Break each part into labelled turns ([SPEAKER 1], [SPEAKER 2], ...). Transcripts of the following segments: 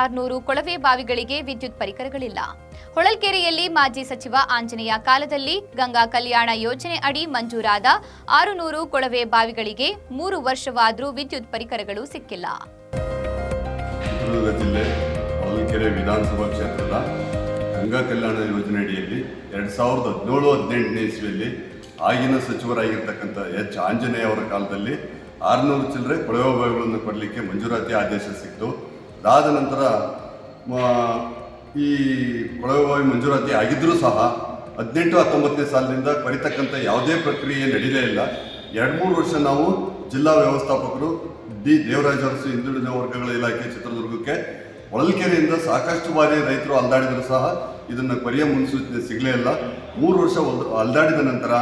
[SPEAKER 1] ಆರ್ನೂರು ಕೊಳವೆ ಬಾವಿಗಳಿಗೆ ವಿದ್ಯುತ್ ಪರಿಕರಗಳಿಲ್ಲ. ಹೊಳಲ್ಕೆರೆಯಲ್ಲಿ ಮಾಜಿ ಸಚಿವ ಆಂಜನೇಯ ಕಾಲದಲ್ಲಿ ಗಂಗಾ ಕಲ್ಯಾಣ ಯೋಜನೆ ಅಡಿ ಮಂಜೂರಾದ ಆರುನೂರು ಕೊಳವೆ ಬಾವಿಗಳಿಗೆ ಮೂರು ವರ್ಷವಾದರೂ ವಿದ್ಯುತ್ ಪರಿಕರಗಳು ಸಿಕ್ಕಿಲ್ಲ.
[SPEAKER 2] ಜಿಲ್ಲೆ ಹೊಳಲ್ಕೆರೆ ವಿಧಾನಸಭಾ ಕ್ಷೇತ್ರದ ಗಂಗಾ ಕಲ್ಯಾಣ ಯೋಜನೆ ಅಡಿಯಲ್ಲಿ ಎರಡು ಸಾವಿರದ ಹದಿನೇಳು ಹದಿನೆಂಟನೇ ಇಸ್ವಿಯಲ್ಲಿ ಆಗಿನ ಸಚಿವರಾಗಿರ್ತಕ್ಕಂಥ ಎಚ್ ಆಂಜನೇಯ ಅವರ ಕಾಲದಲ್ಲಿ ಆರುನೂರು ಚಿಲ್ಲರೆ ಕೊಳವೆ ಬಾವಿಗಳನ್ನು ಕೊಡಲಿಕ್ಕೆ ಮಂಜೂರಾತಿ ಆದೇಶ ಸಿಕ್ತು ಅದಾದ ನಂತರ ಈ ಕೊಳವೆ ಮಂಜೂರಾತಿ ಆಗಿದ್ದರೂ ಸಹ, ಹದಿನೆಂಟು ಹತ್ತೊಂಬತ್ತನೇ ಸಾಲಿನಿಂದ ಬರಿತಕ್ಕಂಥ ಯಾವುದೇ ಪ್ರಕ್ರಿಯೆ ನಡೀಲೇ ಇಲ್ಲ. ಎರಡು ಮೂರು ವರ್ಷ ನಾವು ಜಿಲ್ಲಾ ವ್ಯವಸ್ಥಾಪಕರು ಡಿ. ದೇವರಾಜ ಅರಸು ಹಿಂದುಳಿದ ವರ್ಗಗಳ ಇಲಾಖೆ ಚಿತ್ರದುರ್ಗಕ್ಕೆ ಹೊಳಲ್ಕೆರೆಯಿಂದ ಸಾಕಷ್ಟು ಬಾರಿ ರೈತರು ಅಲ್ದಾಡಿದರೂ ಸಹ ಇದನ್ನು ಪರಿಯ ಮುನ್ಸೂಚನೆ ಸಿಗಲೇ ಇಲ್ಲ. ಮೂರು ವರ್ಷ ಅಲ್ದಾಡಿದ ನಂತರ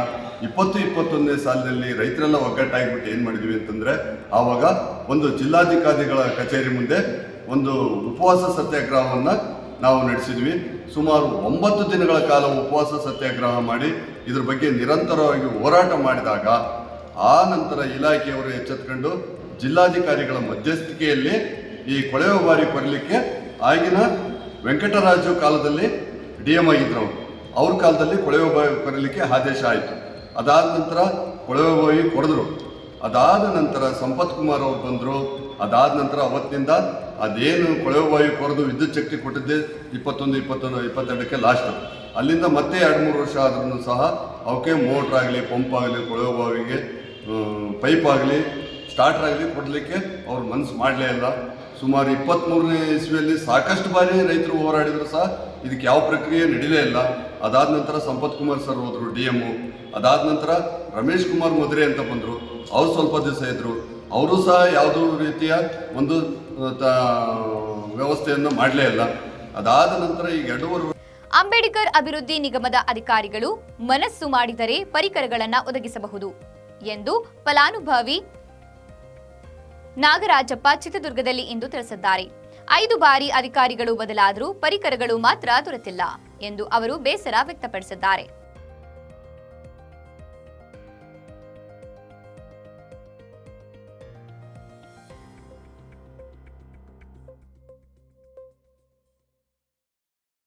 [SPEAKER 2] ಇಪ್ಪತ್ತು ಇಪ್ಪತ್ತೊಂದನೇ ಸಾಲಿನಲ್ಲಿ ರೈತರೆಲ್ಲ ಒಗ್ಗಟ್ಟಾಗಿಬಿಟ್ಟು ಏನು ಮಾಡಿದ್ವಿ ಅಂತಂದರೆ, ಆವಾಗ ಒಂದು ಜಿಲ್ಲಾಧಿಕಾರಿಗಳ ಕಚೇರಿ ಮುಂದೆ ಒಂದು ಉಪವಾಸ ಸತ್ಯಾಗ್ರಹವನ್ನು ನಾವು ನಡೆಸಿದ್ವಿ. ಸುಮಾರು ಒಂಬತ್ತು ದಿನಗಳ ಕಾಲ ಉಪವಾಸ ಸತ್ಯಾಗ್ರಹ ಮಾಡಿ, ಇದ್ರ ಬಗ್ಗೆ ನಿರಂತರವಾಗಿ ಹೋರಾಟ ಮಾಡಿದಾಗ, ಆ ನಂತರ ಇಲಾಖೆಯವರು ಎಚ್ಚೆತ್ಕೊಂಡು ಜಿಲ್ಲಾಧಿಕಾರಿಗಳ ಮಧ್ಯಸ್ಥಿಕೆಯಲ್ಲಿ ಈ ಕೊಳವೆ ಬಾರಿ ಬರಲಿಕ್ಕೆ ಆಗಿನ ವೆಂಕಟರಾಜು ಕಾಲದಲ್ಲಿ ಡಿ ಎಂ ಆಗಿದ್ರು. ಅವರು ಕಾಲದಲ್ಲಿ ಕೊಳವೆ ಬಾವಿ ಬರಲಿಕ್ಕೆ ಆದೇಶ ಆಯಿತು. ಅದಾದ ನಂತರ ಕೊಳವೆ ಬಾವಿ ಕೊರೆದ್ರು. ಅದಾದ ನಂತರ ಸಂಪತ್ ಕುಮಾರ್ ಅವರು ಬಂದರು. ಅದಾದ ನಂತರ ಅವತ್ತಿನಿಂದ ಅದೇನು ಕೊಳವೆ ಬಾವಿ ಕೊರೆದು ವಿದ್ಯುತ್ ಶಕ್ತಿ ಕೊಟ್ಟಿದ್ದೆ ಇಪ್ಪತ್ತೊಂದು ಇಪ್ಪತ್ತೊಂದು ಇಪ್ಪತ್ತೆರಡಕ್ಕೆ ಲಾಸ್ಟು ಅಲ್ಲಿಂದ ಮತ್ತೆ ಎರಡು ಮೂರು ವರ್ಷ ಆದ್ರೂ ಸಹ ಅವಕ್ಕೆ ಮೋಟ್ರ್ ಆಗಲಿ ಪಂಪ್ ಆಗಲಿ ಕೊಳವೆ ಬಾವಿಗೆ ಪೈಪ್ ಆಗಲಿ ಸ್ಟಾರ್ಟರ್ ಆಗಲಿ ಕೊಡಲಿಕ್ಕೆ ಅವ್ರು ಮನಸ್ಸು ಮಾಡಲೇ ಇಲ್ಲ. ಸುಮಾರು ಇಪ್ಪತ್ತ್ಮೂರನೇ ಇಸ್ವಿಯಲ್ಲಿ ಸಾಕಷ್ಟು ಬಾರಿ ರೈತರು ಹೋರಾಡಿದ್ರು ಸಹ ಇದಕ್ಕೆ ಯಾವ ಪ್ರಕ್ರಿಯೆ ನಡೀಲೇ ಇಲ್ಲ. ಅದಾದ ನಂತರ ಸಂಪತ್ ಕುಮಾರ್ ಸರ್ ಹೋದರು, ಡಿ ಎಮ್ಮು ಅದಾದ ನಂತರ ರಮೇಶ್ ಕುಮಾರ್ ಮದುರೆ ಅಂತ ಬಂದರು. ಅವ್ರು ಸ್ವಲ್ಪ ದಿವಸ ಇದ್ದರು ಅವರು ಸಹ ಯಾವುದೋ ರೀತಿಯ ಒಂದು ವ್ಯವಸ್ಥೆಯನ್ನು ಮಾಡಲೇ ಇಲ್ಲ. ಅದಾದ ನಂತರ ಈಗ ಎರಡೂವರೆ
[SPEAKER 1] ಅಂಬೇಡ್ಕರ್ ಅಭಿವೃದ್ಧಿ ನಿಗಮದ ಅಧಿಕಾರಿಗಳು ಮನಸ್ಸು ಮಾಡಿದರೆ ಪರಿಕರಗಳನ್ನು ಒದಗಿಸಬಹುದು ಎಂದು ಫಲಾನುಭವಿ ನಾಗರಾಜಪ್ಪ ಚಿತ್ರದುರ್ಗದಲ್ಲಿ ಇಂದು ತಿಳಿಸಿದ್ದಾರೆ. ಐದು ಬಾರಿ ಅಧಿಕಾರಿಗಳು ಬದಲಾದರೂ ಪರಿಕರಗಳು ಮಾತ್ರ ದೊರೆತಿಲ್ಲ ಎಂದು ಅವರು ಬೇಸರ ವ್ಯಕ್ತಪಡಿಸಿದ್ದಾರೆ.